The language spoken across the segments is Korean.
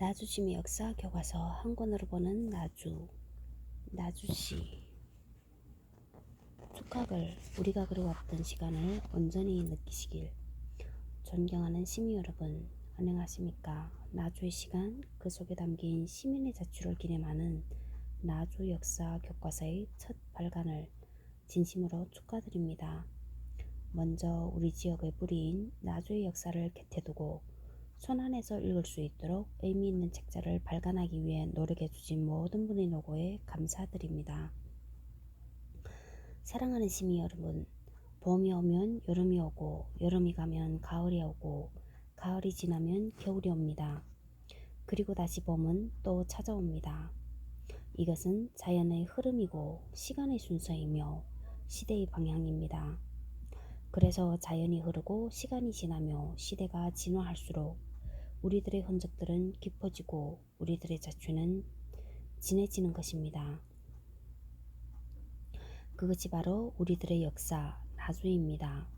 나주심의 역사 교과서 한 권으로 보는 나주 나주시 축학을 우리가 그려왔던 시간을 온전히 느끼시길 존경하는 시민 여러분 안녕하십니까? 나주의 시간 그 속에 담긴 시민의 자취를 기념하는 나주 역사 교과서의 첫 발간을 진심으로 축하드립니다. 먼저 우리 지역의 뿌리인 나주의 역사를 곁에 두고 손안에서 읽을 수 있도록 의미 있는 책자를 발간하기 위해 노력해 주신 모든 분의 노고에 감사드립니다. 사랑하는 시민 여러분, 봄이 오면 여름이 오고 여름이 가면 가을이 오고 가을이 지나면 겨울이 옵니다. 그리고 다시 봄은 또 찾아옵니다. 이것은 자연의 흐름이고 시간의 순서이며 시대의 방향입니다. 그래서 자연이 흐르고 시간이 지나며 시대가 진화할수록 우리들의 흔적들은 깊어지고 우리들의 자취는 진해지는 것입니다. 그것이 바로 우리들의 역사, 나주입니다.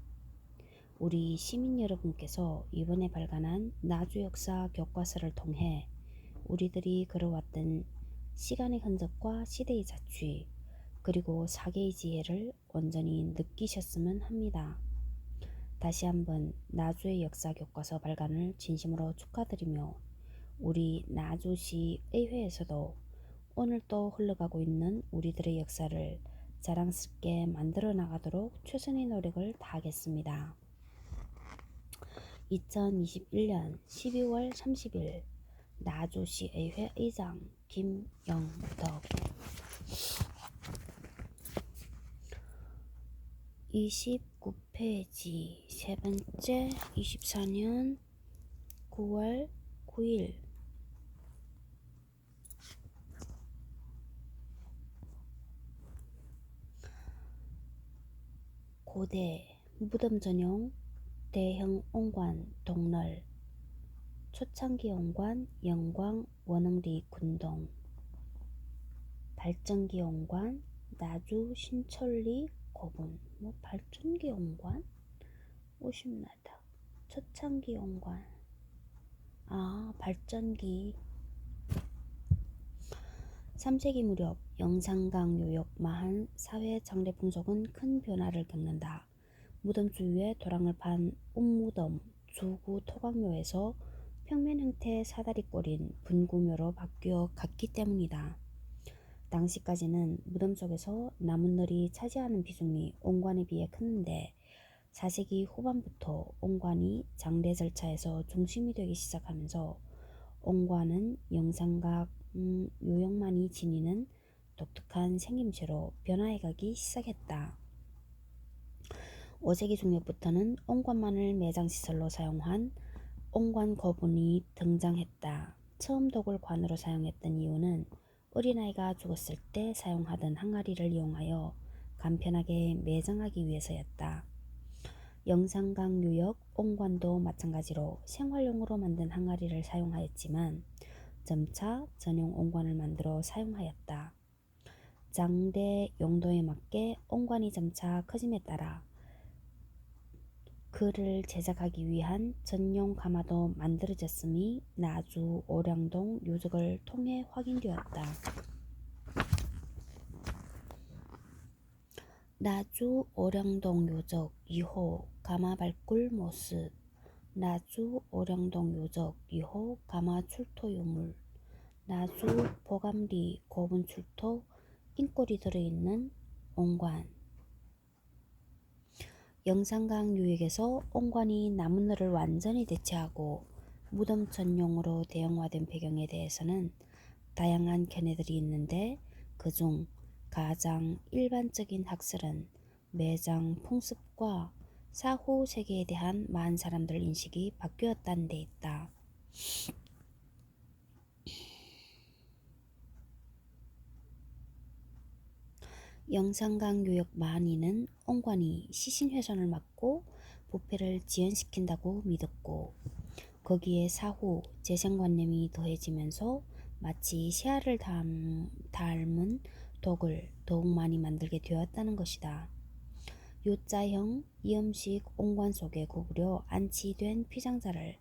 우리 시민 여러분께서 이번에 발간한 나주 역사 교과서를 통해 우리들이 걸어왔던 시간의 흔적과 시대의 자취, 그리고 사계의 지혜를 온전히 느끼셨으면 합니다. 다시 한번 나주의 역사 교과서 발간을 진심으로 축하드리며 우리 나주시 의회에서도 오늘 또 흘러가고 있는 우리들의 역사를 자랑스럽게 만들어 나가도록 최선의 노력을 다하겠습니다. 2021년 12월 30일 나주시 의회 의장 김영덕 29 페이지. 세 번째 24년 9월 9일. 고대 무덤 전용 대형 온관 동널 초창기 온관 영광 원흥리 군동 발전기 온관 나주 신천리 고분 뭐 발전기 온관 오십나다 초창기 온관 아 발전기 3세기 무렵 영산강 요역 마한 사회 장례 풍속은 큰 변화를 겪는다. 무덤 주위에 도랑을 판 옥무덤 주구 토각묘에서 평면 형태의 사다리 꼴인 분구묘로 바뀌어 갔기 때문이다. 당시까지는 무덤 속에서 나뭇늘이 차지하는 비중이 옹관에 비해 컸는데 4세기 후반부터 옹관이 장례 절차에서 중심이 되기 시작하면서 옹관은 영상각 음, 요역만이 지니는 독특한 생김새로 변화해가기 시작했다. 5세기 중엽부터는 옹관만을 매장시설로 사용한 옹관 거분이 등장했다. 처음 독을 관으로 사용했던 이유는 어린아이가 죽었을 때 사용하던 항아리를 이용하여 간편하게 매장하기 위해서였다. 영산강 유역 옹관도 마찬가지로 생활용으로 만든 항아리를 사용하였지만 점차 전용 옹관을 만들어 사용하였다. 장대 용도에 맞게 옹관이 점차 커짐에 따라 그를 제작하기 위한 전용 가마도 만들어졌음이 나주 오량동 유적을 통해 확인되었다. 나주 오량동 유적 2호 가마발굴 모습 나주 오량동 유적 2호 가마 출토 유물 나주 보감리 고분 출토 인골이 들어있는 옹관 영산강 유역에서 옹관이 나무늘을 완전히 대체하고 무덤 전용으로 대형화된 배경에 대해서는 다양한 견해들이 있는데 그중 가장 일반적인 학설은 매장 풍습과 사후 세계에 대한 많은 사람들 인식이 바뀌었다는 데 있다. 영산강 유역 만인은 옹관이 시신훼손을 막고 부패를 지연시킨다고 믿었고 거기에 사후 재생관념이 더해지면서 마치 새알을 닮은 독을 더욱 많이 만들게 되었다는 것이다. 요자형 이음식 옹관 속에 구부려 안치된 피장자를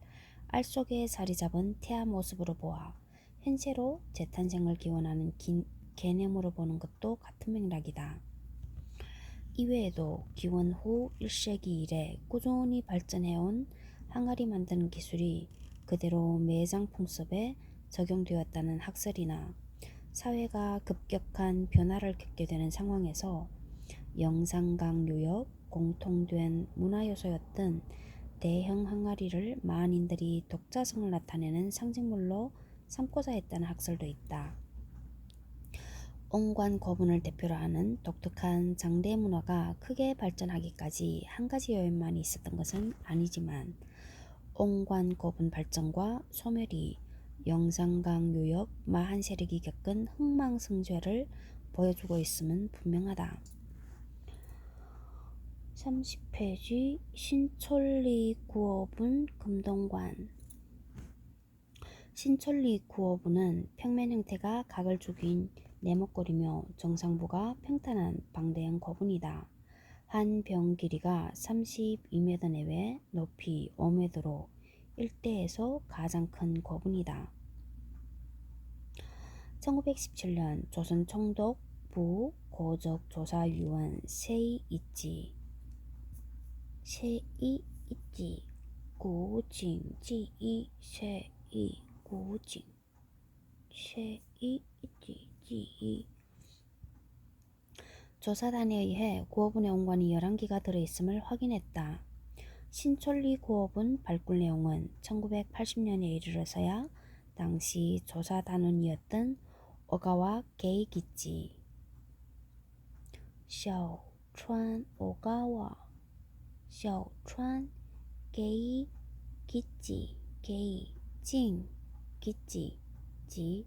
알 속에 자리 잡은 태아 모습으로 보아 현세로 재탄생을 기원하는 긴- 개념으로 보는 것도 같은 맥락이다. 이외에도 기원 후 1세기 이래 꾸준히 발전해온 항아리 만드는 기술이 그대로 매장품 섭에 적용되었다는 학설이나 사회가 급격한 변화를 겪게 되는 상황에서 영상강 요역 공통된 문화 요소였던 대형 항아리를 만인들이 독자성을 나타내는 상징물로 삼고자 했다는 학설도 있다. 옹관 고분을 대표로 하는 독특한 장대 문화가 크게 발전하기까지 한 가지 요인만 있었던 것은 아니지만 옹관 고분 발전과 소멸이 영산강 요역 마한 세력이 겪은 흥망성쇠를 보여주고 있음은 분명하다. 30페이지 신촌리 구호분 금동관 신촌리 구호분은 평면 형태가 각을 죽인 네모꼴이며 정상부가 평탄한 방대형 거분이다. 한 병 길이가 32m 내외, 높이 5m로 일대에서 가장 큰 거분이다. 1917년 조선 총독 부 고적 조사위원 세이 있지 세이 있지 구징지이 세이 구징 세이 있지 지이 조사단에 의해 구호분의 온관이 11기가 들어있음을 확인했다. 신촌리 구호분 발굴 내용은 1980년에 이르러서야 당시 조사단원이었던 오가와 게이기치, 小川 오가와, 小川 게이기치, 게이징 기치, 지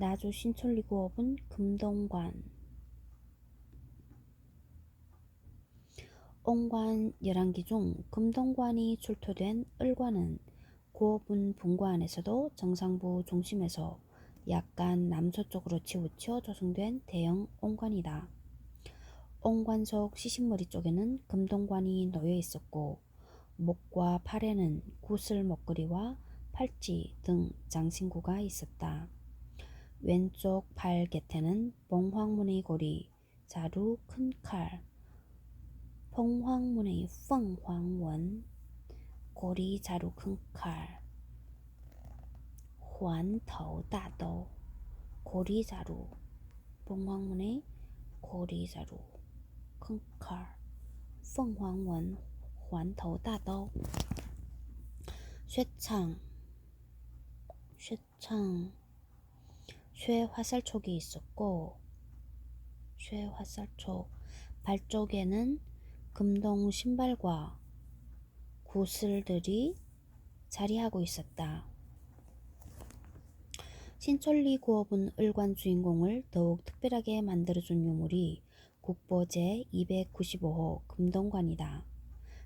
나주 신촌리 구호분 금동관 옹관 11기 중 금동관이 출토된 을관은 분과 안에서도 정상부 중심에서 약간 남서쪽으로 치우쳐 조성된 대형 옹관이다. 옹관 속 시신머리 쪽에는 금동관이 놓여 있었고 목과 팔에는 구슬 목걸이와 팔찌 등 장신구가 있었다. 왼쪽 팔 곁에는 봉황문의 고리, 자루 큰 칼, 봉황문의 펑황원, 고리 자루 큰 칼, 环头大兜, 고리 자루, 봉황문의 고리 자루, 큰 칼, 凤凰纹环头大兜, 쇠창, 쇠창, 쇠 화살촉이 있었고, 쇠 화살촉, 발 쪽에는 금동 신발과 구슬들이 자리하고 있었다. 신촌리 구업은 을관 주인공을 더욱 특별하게 만들어준 유물이 국보 제 295호 금동관이다.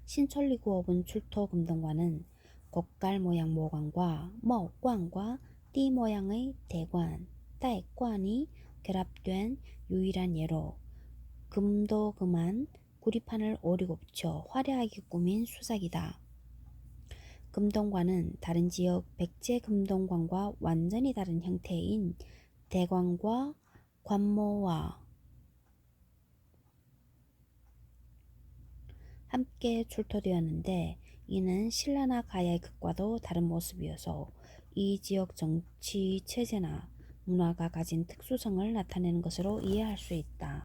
신촌리 구업은 출토 금동관은 곡갈 모양 모관과 머관과 띠 모양의 대관, 딸관이 결합된 유일한 예로 금도금한 구리판을 오리곱쳐 화려하게 꾸민 수작이다. 금동관은 다른 지역 백제 금동관과 완전히 다른 형태인 대관과 관모와 함께 출토되었는데 이는 신라나 가야의 극과도 다른 모습이어서 이 지역 정치 체제나 문화가 가진 특수성을 나타내는 것으로 이해할 수 있다.